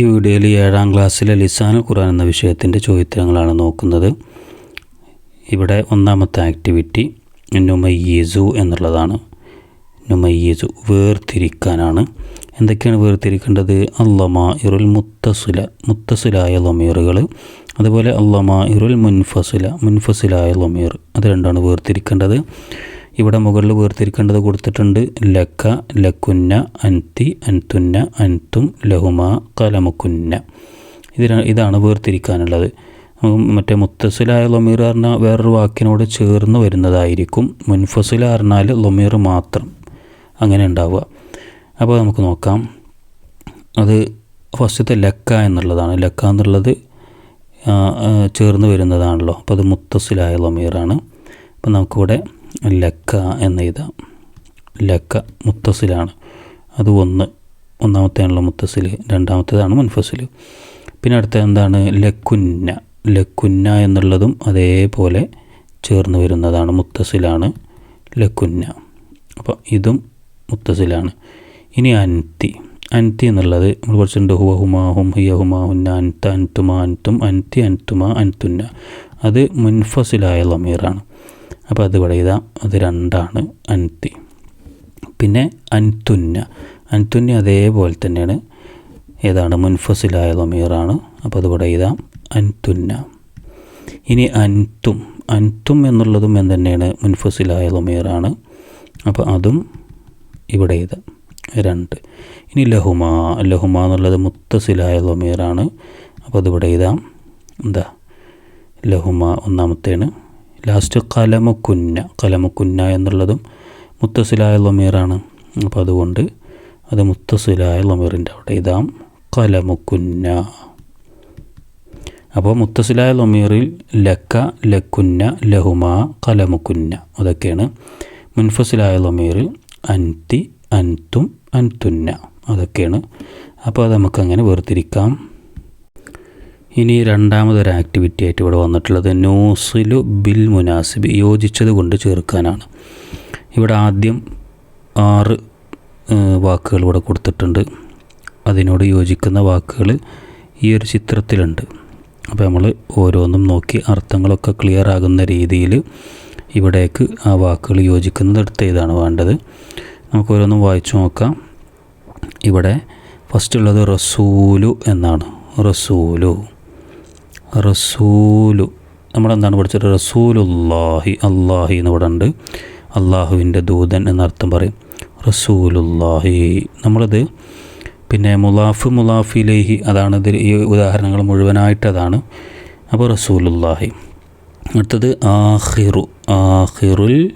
ഈ വീഡിയോയിൽ ഏഴാം ക്ലാസ്സിലെ ലിസാനുൽ ഖുർആൻ എന്ന വിഷയത്തിന്റെ ചോദ്യങ്ങളാണ് നോക്കുന്നത്. ഇവിടെ ഒന്നാമത്തെ ആക്ടിവിറ്റി നുമയ്യസു എന്നുള്ളതാണ്. നുമയ്യസു വേർതിരിക്കാനാണ്. എന്തൊക്കെയാണ് വേർതിരിക്കേണ്ടത്? അല്ലമാ ഇറുൽ മുത്തസുല മുത്തസുലായ ലൊമീറുകൾ അതുപോലെ അല്ലമാ ഇറുൽ മുൻഫസുല മുൻഫസുലായ ലൊമീർ. അത് രണ്ടാണ് വേർതിരിക്കേണ്ടത്. ഇവിടെ മുകളിൽ വേർതിരിക്കേണ്ടത് കൊടുത്തിട്ടുണ്ട് ലക്ക ലക്കുന്ന അൻതി അൻതുന്ന അൻതും ലഹുമ കലമുക്കുന്ന. ഇത് ഇതാണ് വേർതിരിക്കാനുള്ളത്. മറ്റേ മുത്തസിലായ ലൊമീർ പറഞ്ഞാൽ വേറൊരു വാക്കിനോട് ചേർന്ന് വരുന്നതായിരിക്കും. മുൻഫസില പറഞ്ഞാൽ ലൊമീർ മാത്രം. അങ്ങനെ ഉണ്ടാവുക. അപ്പോൾ നമുക്ക് നോക്കാം. അത് ഫസ്റ്റത്തെ ലക്ക എന്നുള്ളതാണ്. ലക്ക എന്നുള്ളത് ചേർന്ന് വരുന്നതാണല്ലോ. അപ്പോൾ അത് മുത്തസിലായ ലൊമീറാണ്. അപ്പോൾ നമുക്കിവിടെ ലക്ക എന്ന് എഴുതാം. ലക്ക മുത്തസിലാണ്. അത് ഒന്ന് ഒന്നാമത്തെയാണല്ലോ മുത്തസിൽ രണ്ടാമത്തേതാണ് മുൻഫസിൽ പിന്നെ അടുത്ത എന്താണ്? ലക്കുന്ന. ലക്കുന്ന എന്നുള്ളതും അതേപോലെ ചേർന്ന് വരുന്നതാണ് മുത്തസിലാണ് ലക്കുന്ന. അപ്പോൾ ഇതും മുത്തസിലാണ്. ഇനി അൻതി. അൻതി എന്നുള്ളത് നമ്മൾ പഠിച്ചിട്ടുണ്ട് ഹുവ ഹുമാ ഹും ഹിയ ഹുമാ ഹുന്ന അൻത അൻതുമ അൻതും അൻതി അൻതുമ അൻതുന്ന. അത് മുൻഫസിലായ ലമീറാണ് അപ്പോൾ അത് ഇവിടെ എഴുതാം. അത് രണ്ടാണ്. അൻതി. പിന്നെ അൻതുന്ന അൻതുന്ന അതേപോലെ തന്നെയാണ്. ഏതാണ്? മുൻഫസിലായ ലമീറാണ് അപ്പോൾ അത് ഇവിടെ ഇതാ അൻതുന്ന ഇനി അൻതും. അൻതും എന്നുള്ളതും എന്ത് തന്നെയാണ്? മുൻഫസിലായ ലമീറാണ് അപ്പോൾ അതും ഇവിടെ എഴുതാം. രണ്ട്. ഇനി ലഹുമ. ലഹുമ എന്നുള്ളത് മുത്തസിലായ ലമീറാണ് അപ്പോൾ അതിവിടെ എഴുതാം. എന്താ? ലഹുമ ഒന്നാമത്തേണ്. ലാസ്റ്റ് കലമക്കുന്ന കലമക്കുന്ന എന്നുള്ളതും മുത്തസിലായ ലമീറാണ്. അപ്പോൾ അതുകൊണ്ട് അത് മുത്തസിലായ ലമീറിന്റെ അവിടെ ഇതാം കലമുക്കുന്ന. അപ്പോൾ മുത്തസിലായ ലമീറിൽ ലക്ക ലക്കുന്ന ലഹുമ കലമുക്കുന്ന അതൊക്കെയാണ്. മുൻഫസിലായ ലമീറിൽ അൻതി അൻതും അൻതുന്ന അതൊക്കെയാണ്. അപ്പോൾ അത് നമുക്കങ്ങനെ വേർതിരിക്കാം. ഇനി രണ്ടാമതൊരു ആക്ടിവിറ്റി ആയിട്ട് ഇവിടെ വന്നിട്ടുള്ളത് നോസിലു ബിൽ മുനാസിബ് യോജിച്ചത് കൊണ്ട് ചേർക്കാനാണ്. ഇവിടെ ആദ്യം ആറ് വാക്കുകൾ ഇവിടെ കൊടുത്തിട്ടുണ്ട്. അതിനോട് യോജിക്കുന്ന വാക്കുകൾ ഈ ഒരു ചിത്രത്തിലുണ്ട്. അപ്പോൾ നമ്മൾ ഓരോന്നും നോക്കി അർത്ഥങ്ങളൊക്കെ ക്ലിയർ ആകുന്ന രീതിയിൽ ഇവിടേക്ക് ആ വാക്കുകൾ യോജിക്കുന്നത് എടുത്ത് ഇതാണ് വേണ്ടത്. നമുക്ക് ഓരോന്നും വായിച്ചു നോക്കാം. ഇവിടെ ഫസ്റ്റ് ഉള്ളത് റസൂലു എന്നാണ്. റസൂലു. റസൂലു. നമ്മളെന്താണ് പഠിച്ചത്? റസൂലുല്ലാഹി അള്ളാഹി എന്ന് ഇവിടെ ഉണ്ട്. അള്ളാഹുവിന്റെ ദൂതൻ എന്നർത്ഥം പറയും. റസൂലുല്ലാഹി നമ്മളിത് പിന്നെ മുലാഫ് മുലാഫിലേഹി അതാണ് ഇതിൽ ഈ ഉദാഹരണങ്ങൾ മുഴുവനായിട്ട് അതാണ്. അപ്പോൾ റസൂലുല്ലാഹി അടുത്തത് ആഹിറു ആഹിറുൽ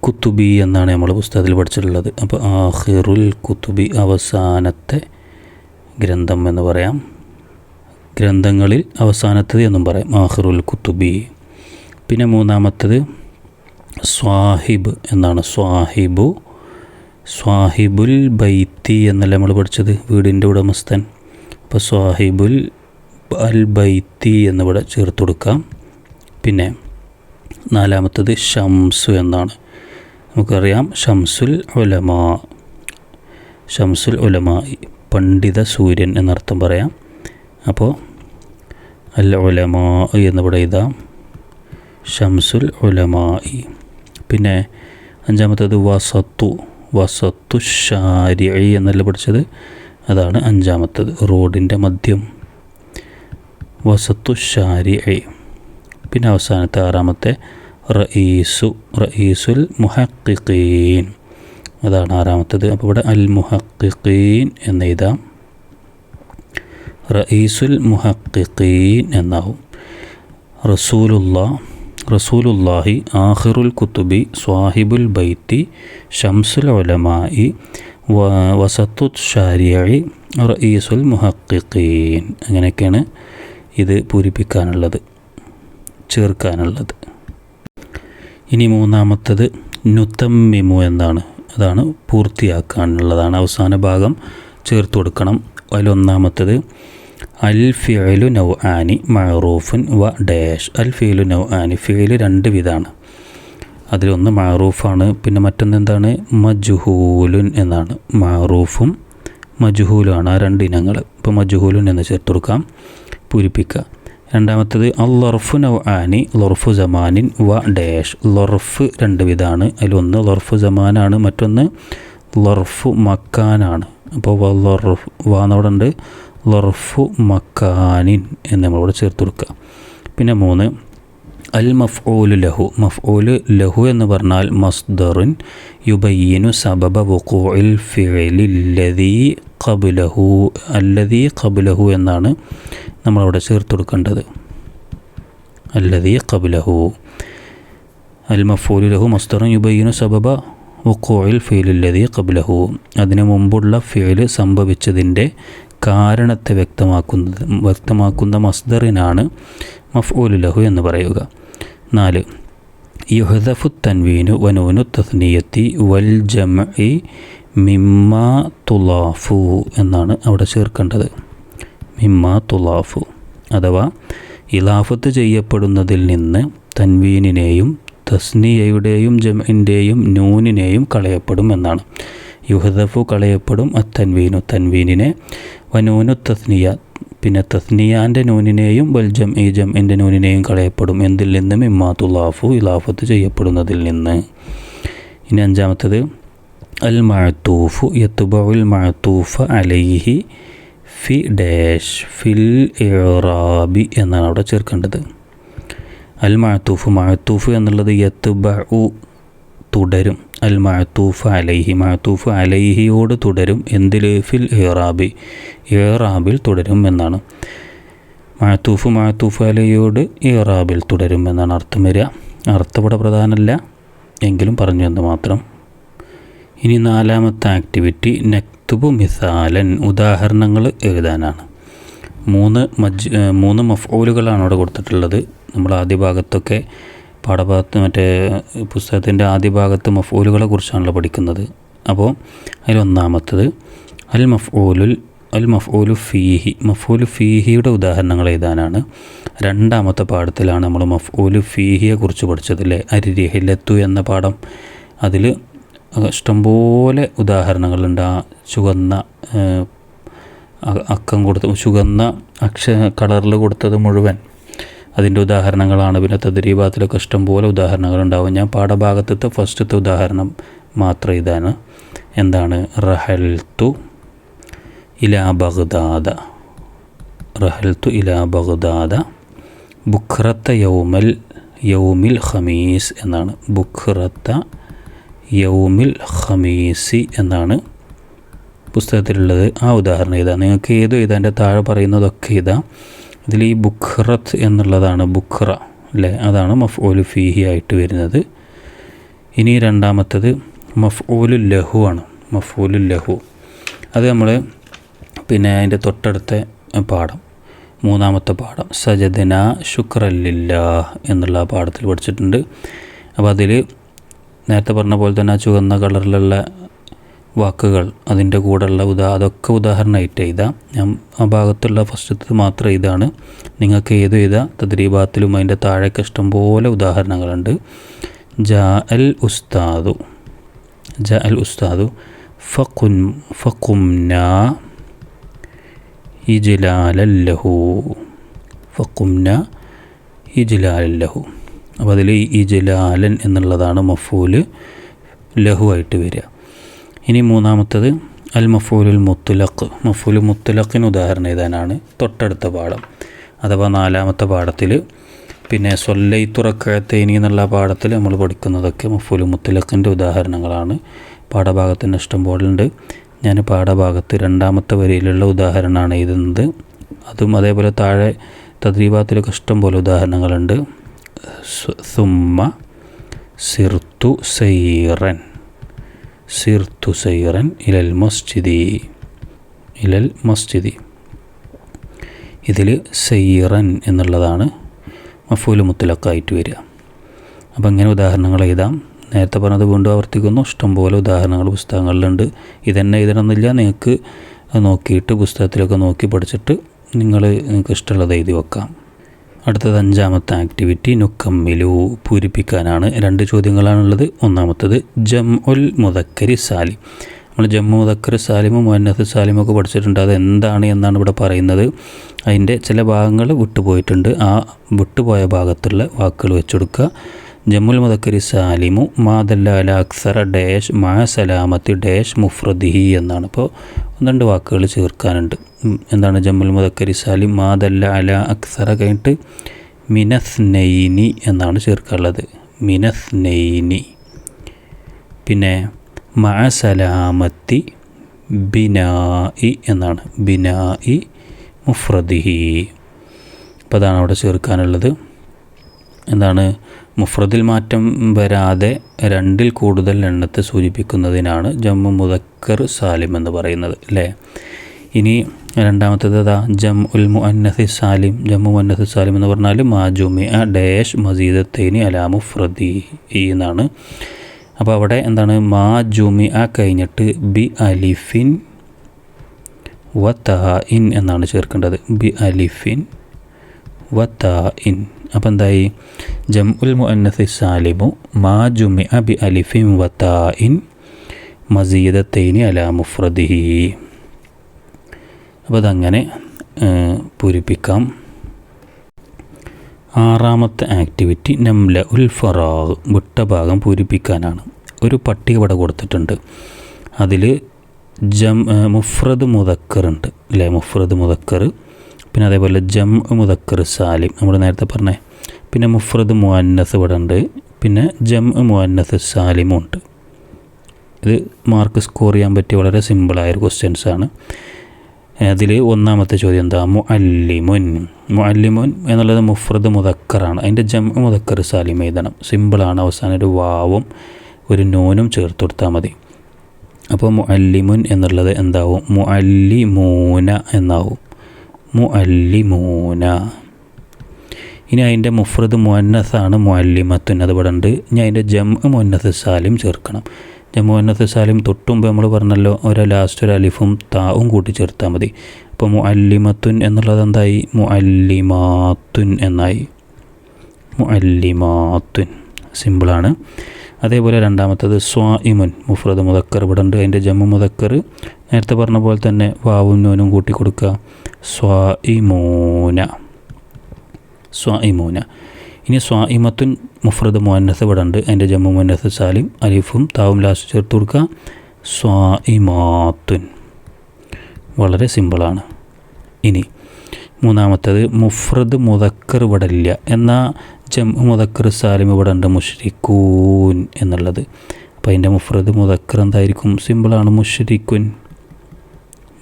കുത്തുബി എന്നാണ് നമ്മൾ പുസ്തകത്തിൽ പഠിച്ചിട്ടുള്ളത്. അപ്പോൾ ആഹിറുൽ കുത്തുബി അവസാനത്തെ ഗ്രന്ഥം എന്ന് പറയാം. ഗ്രന്ഥങ്ങളിൽ അവസാനത്തത് എന്നും പറയാം. ആഹിറുൽ കുത്തുബി. പിന്നെ മൂന്നാമത്തത് സ്വാഹിബ് എന്നാണ്. സ്വാഹിബു. സ്വാഹിബുൽ ബൈത്തി എന്നല്ല നമ്മൾ പഠിച്ചത്? വീടിന്റെ ഉടമസ്ഥൻ. അപ്പോൾ സ്വാഹിബുൽ അൽ ബൈത്തി എന്നിവിടെ ചേർത്ത് കൊടുക്കാം. പിന്നെ നാലാമത്തത് ഷംസു എന്നാണ്. നമുക്കറിയാം ഷംസുൽ ഉലമാ. ഷംസുൽ ഉലമാ പണ്ഡിത സൂര്യൻ എന്നർത്ഥം പറയാം. അപ്പോൾ അൽ ഉലമാ എന്നിവിടെ എഴുതാം. ഷംസുൽ ഉലമായി പിന്നെ അഞ്ചാമത്തേത് വസത്തു. വസത്തു ഷാരി എന്നല്ല പഠിച്ചത്? അതാണ് അഞ്ചാമത്തേത്. റോഡിന്റെ മധ്യം. വസത്തു ഷാരി പിന്നെ അവസാനത്തെ ആറാമത്തെ റഈസു. റഈസുൽ മുഹക്കിഖീൻ അതാണ് ആറാമത്തേത്. അപ്പോൾ ഇവിടെ അൽ മുഹക്കിഖീൻ എന്ന് റഈസുൽ മുഹക്കിഖീൻ എന്നാവും. റസൂലുള്ള റസൂലുല്ലാഹി ആഹിറുൽ കുത്തുബി സ്വാഹിബുൽ ബൈത്തി ഷംസുൽ ഉലമായി വസത്തു ഷാരിയായി റഈസുൽ മുഹക്കിഖീൻ അങ്ങനെയൊക്കെയാണ് ഇത് പൂരിപ്പിക്കാനുള്ളത് ചേർക്കാനുള്ളത്. ഇനി മൂന്നാമത്തത് നുത്തമ്മിമു എന്നാണ്. അതാണ് പൂർത്തിയാക്കാനുള്ളതാണ്. അവസാന ഭാഗം ചേർത്ത് കൊടുക്കണം. അതിലൊന്നാമത്തത് അൽ ഫിയലു നൗ ആനി മഴറൂഫുൻ വ ഡാഷ്. അൽ ഫിയലു നൗ ആനി ഫിയൽ രണ്ട് വിധമാണ് അതിലൊന്ന് മാറൂഫാണ് പിന്നെ മറ്റൊന്ന് എന്താണ്? മജുഹൂലുൻ എന്നാണ്. മഴറൂഫും മജുഹൂലുമാണ് ആ രണ്ട് ഇനങ്ങൾ ഇപ്പോൾ മജുഹൂലുൻ എന്ന് ചേർത്ത് കൊടുക്കാം. പൂരിപ്പിക്കുക രണ്ടാമത്തത് അൽ ലൊർഫു നൗ ആനി ലൊർഫു ജമാനിൻ വ ഡാഷ്. ലൊർഫ് രണ്ട് വിധമാണ് അതിലൊന്ന് ലൊർഫു ജമാനാണ് മറ്റൊന്ന് ലൊർഫു മക്കാനാണ്. അപ്പോൾ വ ലൊർഫ് വാന്നവിടെ ഉണ്ട് ലൊറഫു മക്കാനിൻ എന്ന് നമ്മളിവിടെ ചേർത്ത് കൊടുക്കുക. പിന്നെ മൂന്ന് അൽ മഫ്ഊലു ലഹു. മഫ്ഊലു ലഹു എന്ന് പറഞ്ഞാൽ മസ്ദറുൻ യുബയ്യനു സബബ വുഖൂഇൽ ഫിഅലില്ലദീ ഖബ്ലഹു. അല്ലദീ ഖബ്ലഹു എന്നാണ് നമ്മളവിടെ ചേർത്ത് കൊടുക്കേണ്ടത്. അല്ലദീ ഖബ്ലഹു. അൽ മഫ്ഊലു ലഹു മസ്ദറുൻ യുബയ്യനു സബബ വുഖൂഇൽ ഫീലില്ലതി ഖബ്ലഹു. അതിനു മുമ്പുള്ള ഫീൽ സംഭവിച്ചതിന്റെ കാരണത്തെ വ്യക്തമാക്കുന്നത് വ്യക്തമാക്കുന്ന മസ്ദറിനാണ് മഫ്ഊലു ലഹു എന്ന് പറയുക. നാല് യുഹദഫു തൻവീനു വനൂനു തസ്നിയത്തി വൽ ജംഇ മിമ്മ തുലാഫു എന്നാണ് അവിടെ ചേർക്കേണ്ടത്. മിമ്മ തുലാഫു അഥവാ ഇലാഫത്ത് ചെയ്യപ്പെടുന്നതിൽ നിന്ന് തൻവീനിനെയും തസ്നിയയുടെയും ജംഇന്റെയും നൂനിനെയും കളയപ്പെടും എന്നാണ്. യുഹദഫു കളയപ്പെടും അത്തൻവീനു തൻവീനിനെ. വനൂനു തസ്നിയ. പിന്നെ തസ്നിയാന്റെ നൂനിനെയും വൽ ജം ഈ ജം എന്റെ നൂനിനെയും കളയപ്പെടും എന്തിൽ നിന്നും? ഇമ്മാത്തുലാഫു ഇലാഫത്ത് ചെയ്യപ്പെടുന്നതിൽ നിന്ന്. ഇനി അഞ്ചാമത്തത്. അൽ മഴത്തൂഫു യത്തുബുൽ മഴത്തൂഫ അലൈഹി ഫി ഡാഷ് ഫിൽ ഇറാബി എന്നാണ് അവിടെ ചേർക്കേണ്ടത്. അൽ മഴത്തൂഫ് മഴത്തൂഫ് എന്നുള്ളത് ഉ തുടരും. അൽ മഴത്തൂഫ് അലൈഹി മഴത്തൂഫ് അലൈഹിയോട് തുടരും. എന്തിൽ ഫിൽ ഏറാബി ഏറാബിൽ തുടരും എന്നാണ്. മഴത്തൂഫ് മഴത്തൂഫ് അലൈഹിയോട് ഏറാബിൽ തുടരും എന്നാണ് അർത്ഥം വരിക. അർത്ഥം ഇവിടെ പ്രധാനമല്ല. എങ്കിലും പറഞ്ഞു എന്ന് മാത്രം. ഇനി നാലാമത്തെ ആക്ടിവിറ്റി നക്തുബു മിസാലൻ. ഉദാഹരണങ്ങൾ എഴുതാനാണ്. മൂന്ന് മജ് മൂന്ന് മഫ്ഊലുകളാണ് അവിടെ കൊടുത്തിട്ടുള്ളത്. നമ്മൾ ആദ്യ ഭാഗത്തൊക്കെ പാഠഭാഗത്ത് മറ്റേ പുസ്തകത്തിന്റെ ആദ്യ ഭാഗത്ത് മഫൂലുകളെ കുറിച്ചാണല്ലോ പഠിക്കുന്നത്. അപ്പോൾ അതിലൊന്നാമത്തത് അൽ മഫ്ഊലുൽ അൽ മഫ്ഊലു ഫീഹി മഫ്ഊലു ഫീഹിയുടെ ഉദാഹരണങ്ങൾ എഴുതാനാണ്. രണ്ടാമത്തെ പാഠത്തിലാണ് നമ്മൾ മഫ്ഊലു ഫീഹിയെ കുറിച്ച് പഠിച്ചത് അല്ലേ? അരിരിഹിലത്തു എന്ന പാഠം. അതിൽ ഇഷ്ടംപോലെ ഉദാഹരണങ്ങളുണ്ട്. ആ ചുവന്ന അക്കം കൊടുത്ത ചുവന്ന അക്ഷ കളറിൽ കൊടുത്തത് മുഴുവൻ. അതിന്റെ ഉദാഹരണങ്ങളാണ്. പിന്നെ തദ്രീബാത്തിലൊക്കെ ഇഷ്ടംപോലെ ഉദാഹരണങ്ങളുണ്ടാവും. ഞാൻ പാഠഭാഗത്തത്തെ ഫസ്റ്റത്തെ ഉദാഹരണം മാത്രം ഇതാണ്. എന്താണ്? റഹൽത്തു ഇലാ ബഗ്ദാദ. റഹൽത്തു ഇലാ ബഗ്ദാദ. ബുഖ്റത്ത യൗമൽ യൗമിൽ ഖമീസ് എന്നാണ്. ബുഖ്റത്ത യൗമിൽ ഖമീസി എന്നാണ് പുസ്തകത്തിലുള്ളത്. ആ ഉദാഹരണം ഇതാ. നിങ്ങൾക്ക് ഏതോ എന്റെ താഴെ പറയുന്നതൊക്കെ ഇതാ. ഇതിൽ ഈ ബുഖ്റത്ത് എന്നുള്ളതാണ് ബുഖ്റ അല്ലേ? അതാണ് മഫ്ഊലു ഫീഹി ആയിട്ട് വരുന്നത്. ഇനി രണ്ടാമത്തത് മഫ്ഊലു ലഹു ആണ്. മഫ്ഊലു ലഹു. അത് നമ്മൾ പിന്നെ അതിന്റെ തൊട്ടടുത്ത പാഠം മൂന്നാമത്തെ പാഠം. സജദന ശുക്രല്ലില്ല എന്നുള്ള പാഠത്തിൽ പഠിച്ചിട്ടുണ്ട്. അപ്പോൾ അതിൽ നേരത്തെ പറഞ്ഞ പോലെ തന്നെ ആ ചുവന്ന കളറിലുള്ള വാക്കുകൾ അതിന്റെ കൂടെയുള്ള ഉദാ അതൊക്കെ ഉദാഹരണമായിട്ട് എഴുതാം. ഞാൻ ആ ഭാഗത്തുള്ള ഫസ്റ്റത്ത് മാത്രം ഇതാണ്. നിങ്ങൾക്ക് ഏത് എഴുതാം. തദ്രീബാത്തിലും അതിന്റെ താഴേക്ക് ഇഷ്ടംപോലെ ഉദാഹരണങ്ങളുണ്ട്. ജാ അൽ ഉസ്താദു. ജാ അൽ ഉസ്താദു. ഫഖുൻ ഫഖുംന ഇജിലാലല്ലഹു. ഫഖുംന ഇജിലാലല്ലഹു. അപ്പോൾ അതിൽ ഇജിലാലൻ എന്നുള്ളതാണ് മഫൂൽ ലഹു ആയിട്ട് വരിക. ഇനി മൂന്നാമത്തത് അൽ മഫൂലുൽ മുത്തുലഖ്. മഫൂലു മുത്തുലഖിന് ഉദാഹരണം എഴുതാനാണ് തൊട്ടടുത്ത പാഠം. അഥവാ നാലാമത്തെ പാഠത്തിൽ പിന്നെ സൊല്ലൈ തുറക്കത്തേനി എന്നുള്ള പാഠത്തിൽ നമ്മൾ പഠിക്കുന്നതൊക്കെ മഫൂലു മുത്തുലഖിന്റെ ഉദാഹരണങ്ങളാണ്. പാഠഭാഗത്തിന്റെ ഇഷ്ടം പോലെ ഉണ്ട് ഞാൻ പാഠഭാഗത്ത് രണ്ടാമത്തെ വരിയിലുള്ള ഉദാഹരണമാണ് എഴുതുന്നത്. അതും അതേപോലെ താഴെ തദ്രീപാത്തിലൊക്കെ ഇഷ്ടം പോലെ ഉദാഹരണങ്ങളുണ്ട്. സുമ്മ സിർത്തു സൈറൻ. സിർത്തു സൈറൻ ഇലൽ മസ്ജിദി ഇലൽ മസ്ജിദി. ഇതിൽ സൈറൻ എന്നുള്ളതാണ് മഫൂൽ മുത്തലക്കായിട്ട് വരിക. അപ്പോൾ ഇങ്ങനെ ഉദാഹരണങ്ങൾ എഴുതാം. നേരത്തെ പറഞ്ഞത് വീണ്ടും ആവർത്തിക്കുന്നു. ഇഷ്ടംപോലെ ഉദാഹരണങ്ങൾ പുസ്തകങ്ങളിലുണ്ട്. ഇതന്നെ എഴുതണമെന്നില്ല. നിങ്ങൾക്ക് നോക്കിയിട്ട് പുസ്തകത്തിലൊക്കെ നോക്കി പഠിച്ചിട്ട് നിങ്ങൾ നിങ്ങൾക്ക് ഇഷ്ടമുള്ളത് എഴുതി വെക്കാം. അടുത്തത് അഞ്ചാമത്തെ ആക്ടിവിറ്റി നുക്കമ്മിലു പൂരിപ്പിക്കാനാണ്. രണ്ട് ചോദ്യങ്ങളാണുള്ളത്. ഒന്നാമത്തത് ജം ഉൽ മുതക്കരി സാലിം. നമ്മൾ ജമ്മു മുതക്കർ സാലിമും മുന്നത്ത് സാലിമൊക്കെ പഠിച്ചിട്ടുണ്ട്. അത് എന്താണ് എന്നാണ് ഇവിടെ പറയുന്നത്. അതിന്റെ ചില ഭാഗങ്ങൾ വിട്ടുപോയിട്ടുണ്ട്. ആ വിട്ടുപോയ ഭാഗത്തുള്ള വാക്കുകൾ വെച്ചെടുക്കുക ജമ്മുൽ മുദക്കരി സാലിമു മാദല്ല അല അക്സറ ഡാഷ് മാ സലാമത്തി ഡാഷ് മുഫ്രദിഹി എന്നാണ്. ഇപ്പോൾ ഒന്ന് രണ്ട് വാക്കുകൾ ചേർക്കാനുണ്ട്. എന്താണ് ജമ്മുൽ മുദക്കരി സാലിം മാദല്ല അല അക്സറ കഴിഞ്ഞിട്ട് മിനസ് നെയ്നി എന്നാണ് ചേർക്കാനുള്ളത്. മിനസ് നെയ്നി പിന്നെ മാ സലാമത്തി ബിനായി എന്നാണ്. ബിനായി മുഫ്രദിഹി. അപ്പോൾ അതാണ് അവിടെ ചേർക്കാനുള്ളത്. എന്താണ് മുഫ്രദിൽ മാറ്റം വരാതെ രണ്ടിൽ കൂടുതൽ എണ്ണത്തെ സൂചിപ്പിക്കുന്നതിനാണ് ജമ്മു മുദക്കർ സാലിം എന്ന് പറയുന്നത് അല്ലേ? ഇനി രണ്ടാമത്തേത് അതാ ജം ഉൽ മുഅന്നസി സാലിം. ജമ്മു മുഅന്നസി സാലിം എന്ന് പറഞ്ഞാൽ മാജുമി അ ഡാഷ് തേനി അലാ മുഫ്രദി എന്നാണ്. അപ്പോൾ അവിടെ എന്താണ്? മാ ജുമി അ കഴിഞ്ഞിട്ട് ബി അലിഫിൻ വ ഇൻ എന്നാണ് ചേർക്കേണ്ടത്. ബി അലിഫിൻ വ ഇൻ. അപ്പോൾ എന്തായി ജം ഉൽ മുഅന്നസി സാലിമു മാ ജുമി അബി ബി അലിഫിൻ ഇൻ മസീദ തേനി അലാ മുഫ്രദിഹി അപ്പോൾ അതങ്ങനെ പൂരിപ്പിക്കാം ആറാമത്തെ ആക്ടിവിറ്റി നംല ഉൽ ഫറാഗ് വിട്ട ഭാഗം പൂരിപ്പിക്കാനാണ്. ഒരു പട്ടിക ഇവിടെ കൊടുത്തിട്ടുണ്ട്. അതിൽ ജം മുഫ്രദ് മുതക്കറുണ്ട് അല്ലേ? മുഫ്രദ് മുദക്കർ പിന്നെ അതേപോലെ ജം മുതക്കർ സാലിം നമ്മൾ നേരത്തെ പറഞ്ഞേ. പിന്നെ മുഫ്രദ് മുഅന്നസ് ഇവിടെ ഉണ്ട് പിന്നെ ജം മുഅന്നസ് സാലിമും ഉണ്ട് ഇത് മാർക്ക് സ്കോർ ചെയ്യാൻ പറ്റിയ വളരെ സിമ്പിളായൊരു ക്വസ്റ്റ്യൻസ് ആണ്. അതിൽ ഒന്നാമത്തെ ചോദ്യം എന്താ? മുഅല്ലിമുൻ. മുഅല്ലിമുൻ എന്നുള്ളത് മുഫ്രദ് മുതക്കറാണ് അതിന്റെ ജം മുതക്കർ സാലിം എഴുതണം. സിമ്പിളാണ് അവസാനം ഒരു വാവും ഒരു നൂനും ചേർത്ത് കൊടുത്താൽ മതി. അപ്പോൾ മുഅല്ലിമുൻ എന്നുള്ളത് എന്താവും? മുഅല്ലിമൂന എന്നാവും. മുഅല്ലിമൂന. ഇനി അതിന്റെ മുഫ്രദ് മുഅന്നസാണ് മുഅല്ലിമത്തുൻ. അത് ഇവിടെ ഉണ്ട്. ഇനി അതിന്റെ ജം മുഅന്നസ് സാലിം ചേർക്കണം. ജം മുഅന്നസ് സാലിം തൊട്ടുമ്പോൾ നമ്മൾ പറഞ്ഞല്ലോ ഒരു ലാസ്റ്റ് ഒരു അലിഫും താവും കൂട്ടി ചേർത്താൽ മതി. അപ്പോൾ മുഅല്ലിമത്തുൻ എന്നുള്ളത് എന്തായി? മുഅല്ലിമാത്തുൻ എന്നായി. മുഅല്ലിമാത്തുൻ. സിമ്പിളാണ്. അതേപോലെ രണ്ടാമത്തത് സ്വാഇമുൻ മുഫ്രദ് മുതക്കർ ഇവിടെ ഉണ്ട് അതിന്റെ ജമ്മു മുതക്കർ നേരത്തെ പറഞ്ഞ പോലെ തന്നെ വാവും നൂനും കൂട്ടി കൊടുക്കുക. സ്വാഇമൂന. സ്വാഇമൂന. ഇനി സ്വാഇമത്തുൻ മുഫ്രദ് മുഅന്നസ് ഇവിടെ ഉണ്ട് അതിന്റെ ജമ്മു മുഅന്നസ് സാലിം അലിഫും താവും ലാസ്റ്റ് ചേർത്ത് കൊടുക്കുക. സ്വാഇമാത്തുൻ. വളരെ സിമ്പിളാണ്. ഇനി മൂന്നാമത്തേത് മുഫ്രദ് മുതക്കർ ഇവിടെ ഇല്ല എന്നാൽ ജം മുതക്കർ സാലിം ഇവിടെ ഉണ്ട് മുഷ്രിക്കൂൻ എന്നുള്ളത്. അപ്പോൾ അതിന്റെ മുഫ്രദ് മുതക്കർ എന്തായിരിക്കും? സിമ്പിളാണ് മുഷ്രിക്കുൻ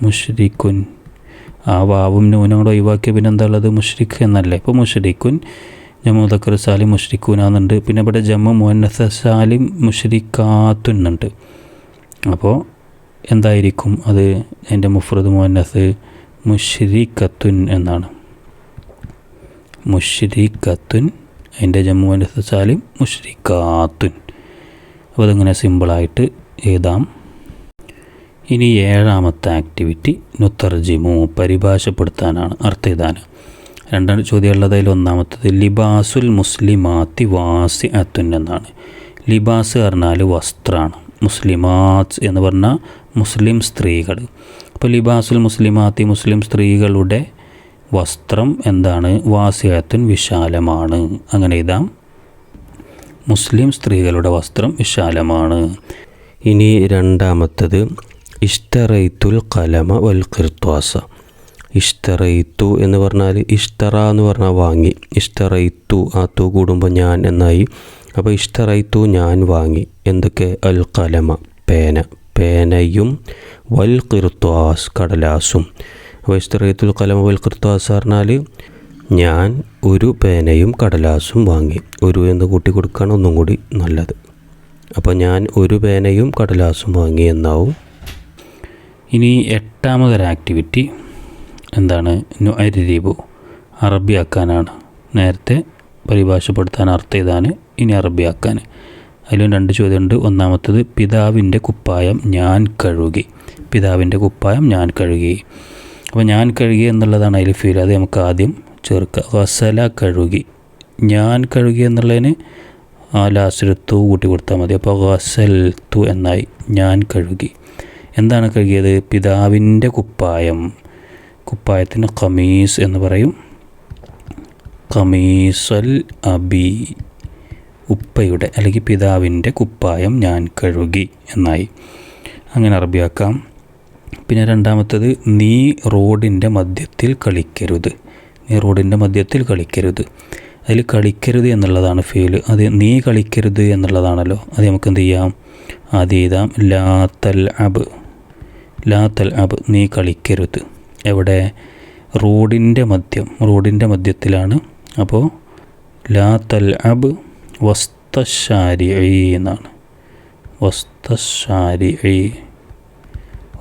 മുഷ്രിക്കുൻ ആ വാവും നൂനും കൂടെ ഒഴിവാക്കിയ പിന്നെ എന്താ ഉള്ളത്? മുഷ്രിഖ് എന്നല്ലേ. ഇപ്പോൾ മുഷ്രിക്കുൻ ജമ്മു മുദക്കർ സാലിം മുഷരിക്കൂനാന്നുണ്ട് പിന്നെ ഇവിടെ ജമ്മു മുഹന്നസ സാലിം മുഷരിക്കാത്തുന്നുണ്ട് അപ്പോൾ എന്തായിരിക്കും അത്? എന്റെ മുഫ്രദ് മുഹന്നസ് മുഷ്രിഖത്തുൻ എന്നാണ്. മുഷ്രിഖത്തുൻ അതിന്റെ ജമ്മു അനുസരിച്ചാലും സാലിം മുഷ്രിക്കാത്തുൻ അപ്പോൾ അതിങ്ങനെ സിമ്പിളായിട്ട് എഴുതാം. ഇനി ഏഴാമത്തെ ആക്ടിവിറ്റി നുത്തർജിമു പരിഭാഷപ്പെടുത്താനാണ് അർത്ഥിതാന് രണ്ടാണ് ചോദ്യമുള്ളത് അതിൽ ഒന്നാമത്തത് ലിബാസുൽ മുസ്ലിമാത്തി വാസി അത്തുൻ എന്നാണ്. ലിബാസ് പറഞ്ഞാൽ വസ്ത്രമാണ് മുസ്ലിമാത്ത് എന്ന് പറഞ്ഞാൽ മുസ്ലിം സ്ത്രീകൾ. അപ്പോൾ ലിബാസുൽ മുസ്ലിമാത്തി മുസ്ലിം സ്ത്രീകളുടെ വസ്ത്രം എന്താണ്? വാസിയത്തുൻ വിശാലമാണ്. അങ്ങനെ ഇതാം മുസ്ലിം സ്ത്രീകളുടെ വസ്ത്രം വിശാലമാണ്. ഇനി രണ്ടാമത്തത്. ഇഷ്തറൈത്തുൽ കലമ വൽ കിർത്വാസ ഇഷ്തറൈത്തു എന്ന് പറഞ്ഞാൽ ഇഷ്തറ എന്ന് പറഞ്ഞാൽ വാങ്ങി. ഇഷ്തറൈത്തു ആ തു കൂടുമ്പോൾ ഞാൻ എന്നായി. അപ്പോൾ ഇഷ്തറൈത്തു ഞാൻ വാങ്ങി. എന്തൊക്കെ? അൽ കലമ പേന. പേനയും വൽ കിർത്താസ് കടലാസും. വൈസ്തറയത്തുൽ കലം വൽ കിർത്താസ് പറഞ്ഞാൽ ഞാൻ ഒരു പേനയും കടലാസും വാങ്ങി. ഒരു എന്ന് കൂട്ടി കൊടുക്കുകയാണ് ഒന്നും കൂടി നല്ലത്. അപ്പോൾ ഞാൻ ഒരു പേനയും കടലാസും വാങ്ങി എന്നാവും. ഇനി എട്ടാമതൊരു ആക്ടിവിറ്റി എന്താണ്? അറബി അറബിയാക്കാനാണ്. നേരത്തെ പരിഭാഷപ്പെടുത്താൻ അർത്ഥം ഇതാണ് ഇനി അറബിയാക്കാൻ. അതിലും രണ്ട് ചോദ്യമുണ്ട്. ഒന്നാമത്തത് പിതാവിന്റെ കുപ്പായം ഞാൻ കഴുകി. പിതാവിന്റെ കുപ്പായം ഞാൻ കഴുകി. അപ്പോൾ ഞാൻ കഴുകി എന്നുള്ളതാണ് അതിൽ ഫീൽ അത് നമുക്ക് ആദ്യം ചേർക്കുക. വസല കഴുകി. ഞാൻ കഴുകി എന്നുള്ളതിന് ആ ലാസ്റ്റിൽ തു കൂട്ടി കൊടുത്താൽ മതി. അപ്പോൾ വസൽ തു എന്നായി ഞാൻ കഴുകി. എന്താണ് കഴുകിയത്? പിതാവിന്റെ കുപ്പായം. കുപ്പായത്തിന് ഖമീസ് എന്ന് പറയും. ഖമീസൽ അബി ഉപ്പയുടെ അല്ലെങ്കിൽ പിതാവിന്റെ കുപ്പായം ഞാൻ കഴുകി എന്നായി. അങ്ങനെ അറബിയാക്കാം. പിന്നെ രണ്ടാമത്തത് നീ റോഡിന്റെ മധ്യത്തിൽ കളിക്കരുത്. നീ റോഡിന്റെ മധ്യത്തിൽ കളിക്കരുത്. അതിൽ കളിക്കരുത് എന്നുള്ളതാണ് ഫീൽ അത് നീ കളിക്കരുത് എന്നുള്ളതാണല്ലോ. അത് നമുക്ക് എന്ത് ചെയ്യാം? ആദ്യം എഴുതാം ലാ തൽ അബ്. ലാത്തൽ തൽ അബ്. നീ കളിക്കരുത്. എവിടെ? റോഡിന്റെ മധ്യം. റോഡിന്റെ മധ്യത്തിലാണ്. അപ്പോൾ ലാത്തൽ തൽ അബ് വസ്തശാരി എന്നാണ്. വസ്തശാരി